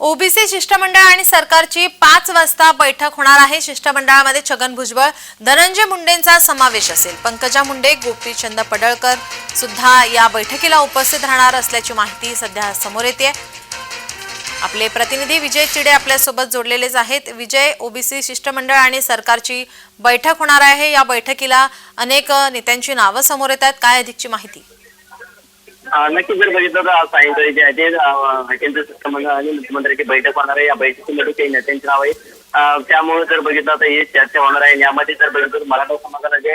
OBC शिष्टमंडळ आणि सरकारची पाच वाजता बैठक होणार आहे. शिष्टमंडळामध्ये छगन भुजबळ धनंजय मुंडेंचा समावेश असेल. पंकजा मुंडे गोपीचंद पडळकर सुद्धा या बैठकीला उपस्थित राहणार असल्याची माहिती सध्या समोर येते आपले प्रतिनिधी विजय चिडे आपल्यासोबत जोडलेलेच आहेत. विजय ओबीसी शिष्टमंडळ आणि सरकारची बैठक होणार आहे. या बैठकीला अनेक नेत्यांची नावं समोर येत आहेत काय अधिकची माहिती? नक्की नक्कीच जर बघितलं तर आज सायंकाळी जे आहे ते अं, केंद्र आणि मुख्यमंत्र्यांची बैठक होणार आहे. या बैठकीमध्ये काही नेत्यांची नाव आहे त्यामुळे जर बघितलं तर ही चर्चा होणार आहे. यामध्ये जर बघितलं तर मराठा समाजाला जे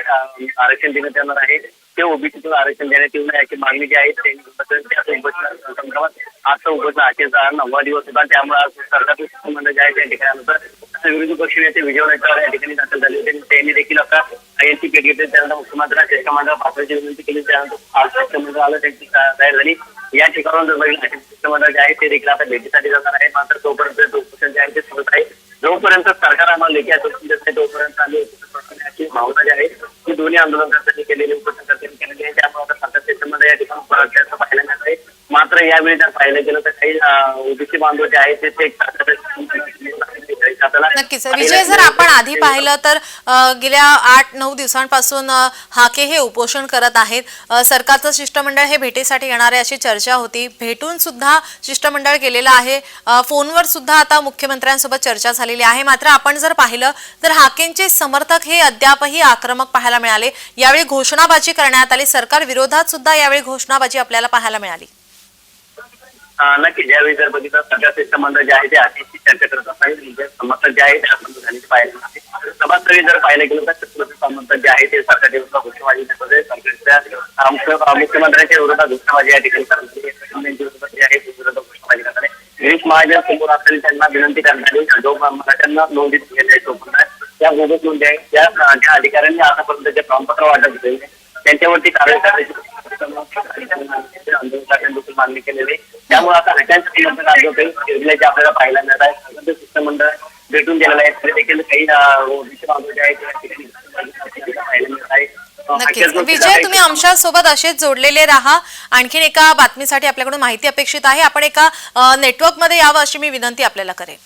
आरक्षण देण्यात येणार आहे ते ओबीसीतून आरक्षण देण्यात येऊ नये याची मागणी जी आहे ते संदर्भात आजचा उपोषण अखेरचा नववा दिवस होता त्यामुळे आज सरकारचे शिष्टमंडळ जे आहे त्या ठिकाणी विरोधी पक्ष नेते विजय वडेट्टीवार या ठिकाणी दाखल झाले होते. त्यांनी देखील आता यांची भेट घेतली त्यानंतर मुख्यमंत्र्यांना शिष्टमंडळ पाठवायची विनंती केली. त्यानंतर आज शिष्टमंडळ आलं त्यांची जाहीर झाली. या ठिकाणाहून जर बघितलं शिष्टमंडळ जे आहे ते देखील आता भेटीसाठी जाणार आहे मात्र तोपर्यंत जे उपोषण जे आहे ते सुरूच आहे. जोपर्यंत सरकार आम्हाला लेखी आश्वासन देत नाही तोपर्यंत आम्ही उपोषण भावना जी आहे ती दोन्ही आंदोलनकर्त्यांनी केलेली उपोषणकर्त्यांनी केलेली आहे. त्यामुळे आता सरकार शिष्टमंडळ या ठिकाणी परत असल्याचं पाहायला मिळत आहे मात्र यावेळी जर पाहिलं गेलं तर काही ओबीसी बांधव जे आहेत ते नक्कीच. विजय जर आपण आधी पाहिलं तर गेल्या आठ नऊ दिवसांपासून हाके हे उपोषण करत आहेत. सरकारचं शिष्टमंडळ हे भेटीसाठी येणार आहे अशी चर्चा होती. भेटून सुद्धा शिष्टमंडळ गेलेलं आहे. फोनवर सुद्धा आता मुख्यमंत्र्यांसोबत चर्चा झालेली आहे. मात्र आपण जर पाहिलं तर हाकेंचे समर्थक हे अद्यापही आक्रमक पाहायला मिळाले. यावेळी घोषणाबाजी करण्यात आली. सरकार विरोधात सुद्धा यावेळी घोषणाबाजी आपल्याला पाहायला मिळाली. नक्की. ज्यावेळी जर बघितलं सगळ्या शिष्टमंडळ जे आहे ते अतिशय चर्चा करत असतात. म्हणजे समर्थक जे आहे ते आक्रमक झालेले पाहायला मिळाले सभास्थळी जर पाहिलं गेलं तर छत्रपती समर्थक जे आहे ते सरकारच्या विरोधात घोषणाबाजी सरकारच्या मुख्यमंत्र्यांच्या विरोधात घोषणाबाजी या ठिकाणी जे आहे विरोधात घोषणाबाजी करत गिरीश महाजन समोर असताना त्यांना विनंती करण्यात आली. जो मराठ्यांना नोंदीत घेण्यात आहे. तोपर्यंत त्या बोगस नोंदी आहे त्या ज्या अधिकाऱ्यांनी आतापर्यंत जे प्रमाणपत्र वाटप केले त्यांच्यावरती कारवाई करायची. देखील मागणी केलेली. त्यामुळे आता हट्यांसाठी योजनेचे आपल्याला पाहायला मिळत आहे. शिष्टमंडळ भेटून गेलेलं आहे. तरी देखील काही पाहायला मिळत आहे. नक्कीच. विजय तुम्ही आमच्यासोबत असेच जोडलेले राहा. आणखीन एका बातमीसाठी आपल्याकडून माहिती अपेक्षित आहे. आपण एका नेटवर्कमध्ये यावं अशी मी विनंती आपल्याला करेन.